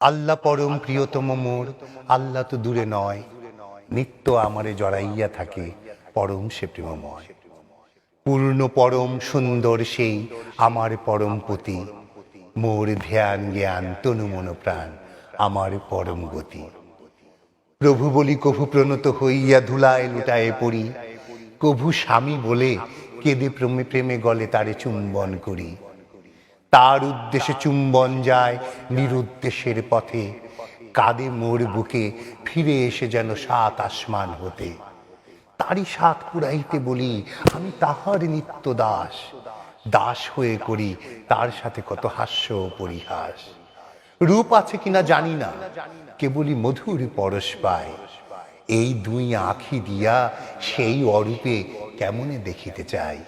আল্লাহ পরম প্রিয়তম মোর, আল্লাহ তো দূরে নয়। নিত্য আমারে জড়াইয়া থাকে পরম সে প্রেমময়। পূর্ণ পরম সুন্দর সেই আমার পরম পতি। মোর ধ্যান জ্ঞান তনু মন প্রাণ আমার পরম গতি। প্রভু বলি, কভু প্রণত হইয়া ধুলায় লুটায়ে পড়ি। কভু স্বামী বলে কেঁদে প্রেমে প্রেমে গলে তারে চুম্বন করি। তার উদ্দেশ্যে চুম্বন যায় নিরুদ্দেশের পথে। কাঁদে মোর বুকে, ফিরে এসে যেন সাত আসমান হতে। তারই সাত পুরাইতে বলি, আমি তাহার নিত্য দাস। দাস হয়ে করি, তার সাথে কত হাস্য পরিহাস। রূপ আছে কিনা জানি না, কেবলই মধুর পরশ পায় এই দুই আঁখি দিয়া সেই অরূপে কেমনে দেখিতে চাই?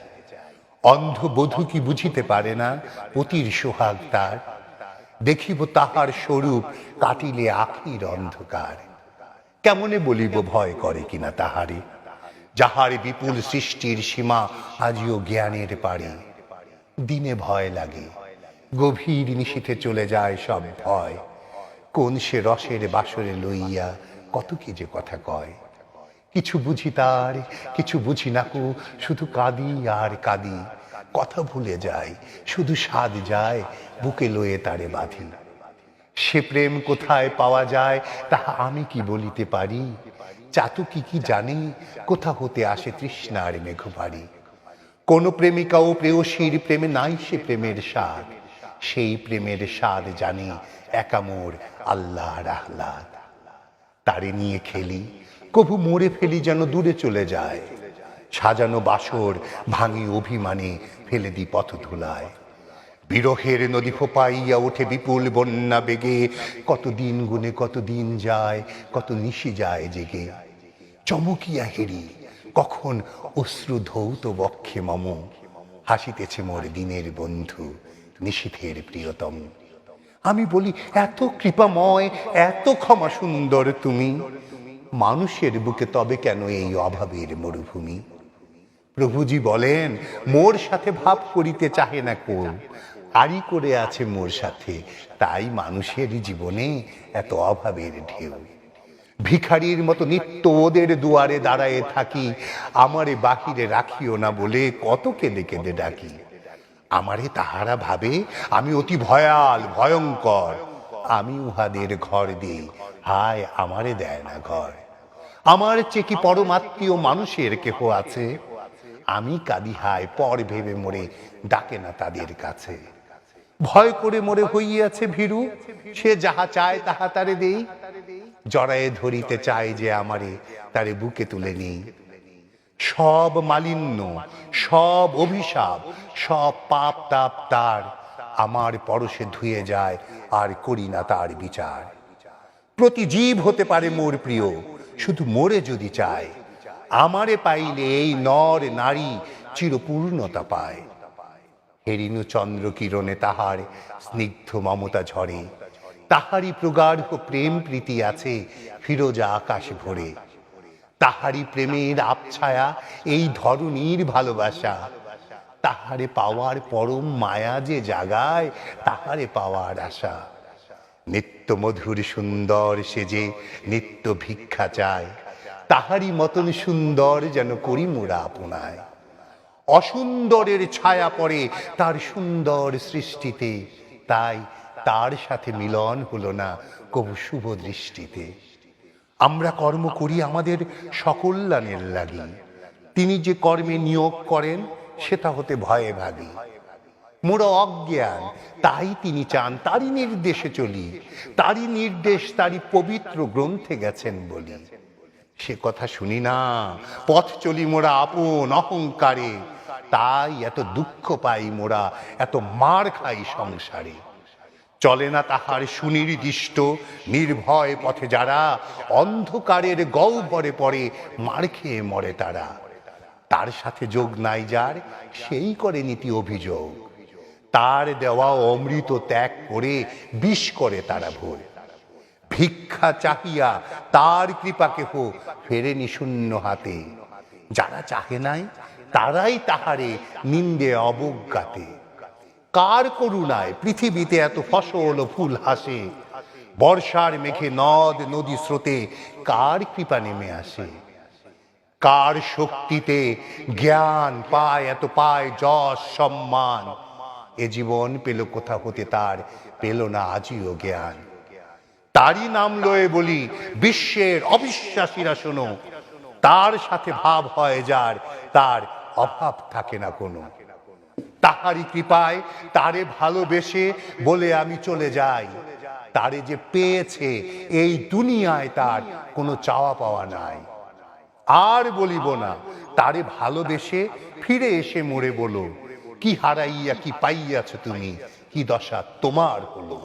অন্ধ বধূ কি বুঝিতে পারে না? পতির সোহাগ তার। দেখিব তাহার স্বরূপ কাটিলে আখির অন্ধকার। কেমনে বলিব ভয় করে কিনা তাহারে? যাহার বিপুল সৃষ্টির সীমা আজিও জ্ঞানের পারে দিনে ভয় লাগে। গভীর নিশীথে চলে যায় সব ভয়। কোন সে রসের বাসরে লইয়া কত কি যে কথা কয়। কিছু বুঝি তার, কিছু বুঝি নাকু শুধু কাঁদি আর কাঁদি। কথা ভুলে যায়, শুধু স্বাদ যায়, বুকে লয়ে তারে বাঁধি। সে প্রেম কোথায় পাওয়া যায়, তাহা আমি কি বলিতে পারি? চাতু কি কি জানি, কোথা হতে আসে তৃষ্ণার মেঘবাড়ি। কোন প্রেমিকা ও প্রেয়সীর প্রেমে নাই সে প্রেমের স্বাদ। সেই প্রেমের স্বাদ জানি একামোর আল্লাহ আহ্লাদ। তারে নিয়ে খেলি কভু মরে ফেলি যেন দূরে চলে যায়। সাজানো বাসর ভাঙি অভিমানে ফেলে দি পথ ধুলায়। বিরহের নদী ফোপাইয়া ওঠে বিপুল বন্যা বেগে। কত দিন গুনে কত দিন যায়, কত নিশি যায় জেগে। চমকিয়া হেরি, কখন অশ্রু ধৌত বক্ষে মম। হাসিতেছে মোর দিনের বন্ধু, নিশীথের প্রিয়তম। আমি বলি, এত কৃপাময়, এত ক্ষমা সুন্দর তুমি। মানুষের বুকে তবে কেন এই অভাবের মরুভূমি? প্রভুজি বলেন, মোর সাথে ভাব করিতে চাহে না কো আরই করে আছে মোর সাথে। তাই মানুষের জীবনে এত অভাবের ঢেউ। ভিখারির মতো নিত্য ওদের দুয়ারে দাঁড়ায়ে থাকি। আমারে বাহিরে রাখিও না বলে কত কেঁদে কেঁদে ডাকি। আমারে তাহারা ভাবে, আমি অতি ভয়াল, ভয়ঙ্কর। আমি উহাদের ঘর দিই। হায়, আমারে দেয় না ঘর। আমার চেয়ে কি পরমাত্মীয় মানুষের কেহ আছে? আমি কাঁদি হায় পর ভেবে মরে, ডাকে না তাদের কাছে। ভয় করে মরে হইয়াছে ভীরু, সে যাহা চায় তাহা তারে দেই। জড়ায়ে ধরিতে চায় যে আমারে, তারে বুকে তুলে নেই। সব মালিন্য, সব অভিশাপ, সব পাপ তাপ তার, আমার পরশে ধুয়ে যায়, আর করি না তার বিচার। প্রতি জীব হতে পারে মোর প্রিয় শুধু মোরে যদি চায়, আমারে পাইলে এই নর নারী চিরপূর্ণতা পায়। হেরিনু চন্দ্র কিরণে তাহার স্নিগ্ধ মমতা ঝরে, তাহারই প্রগাঢ় প্রেম প্রীতি আছে ফিরোজা আকাশ ভরে। তাহারই প্রেমের আবছায়া, এই ধরনীর ভালোবাসা, তাহারে পাওয়ার পরম মায়া যে জাগায়, তাহারে পাওয়ার আশা। নিত্য মধুর সুন্দর সেজে নিত্য ভিক্ষা চায়। তাহারই মতন সুন্দর যেন করি মোরা আপনায় অসুন্দরের ছায়া পড়ে তার সুন্দর সৃষ্টিতে, তাই তার সাথে মিলন হলো না কবু শুভ দৃষ্টিতে। আমরা কর্ম করি আমাদের সকল্যাণের লাগি। তিনি যে কর্মে নিয়োগ করেন, সেটা হতে ভয়ে ভাগি। মোরা অজ্ঞান, তাই তিনি চান তারই নির্দেশে চলি। তারই নির্দেশ, তারই পবিত্র গ্রন্থে গেছেন বলি। সে কথা শুনি না, পথ চলি মোরা আপন অহংকারে। তাই এত দুঃখ পাই মোরা, এত মার খাই সংসারে। চলে না তাহার সুনির্দিষ্ট, নির্ভয় পথে যারা, অন্ধকারের গহ্বরে পড়ে, মার খেয়ে মরে তারা। তার সাথে যোগ নাই যার, সেই করে নীতি অভিযোগ। তার দেওয়া অমৃত ত্যাগ করে বিষ করে তারা ভোর। ভিক্ষা চাহিয়া তার কৃপা কেহ ফেরেনি শূন্য হাতে। যারা চাহে নাই, তারাই তাহারে নিন্দে অবজ্ঞাতে। কার করুণায় পৃথিবীতে এত ফসল ও ফুল হাসে? বর্ষার মেঘে নদ, নদী স্রোতে কার কৃপা নেমে আসে? কার শক্তিতে জ্ঞান পায়, এত পায় যশ সম্মান। এ জীবন পেল কোথা হতে তার? পেল না আজিও জ্ঞান। তারই নাম লয়ে বলি, বিশ্বের অবিশ্বাসীরা শোনো, তার সাথে ভাব হয় যার, তার অভাব থাকে না কোনো। তাহারই কৃপায় তারে ভালোবেসে বলে আমি চলে যাই। তারে যে পেয়েছে এই দুনিয়ায় তার কোনো চাওয়া পাওয়া নাই। আর বলিব না, তারে ভালোবেসে ফিরে এসে মরে বলো। কি হারাইয়া কি পাইয়াছো তুমি? কি দশা তোমার হলো?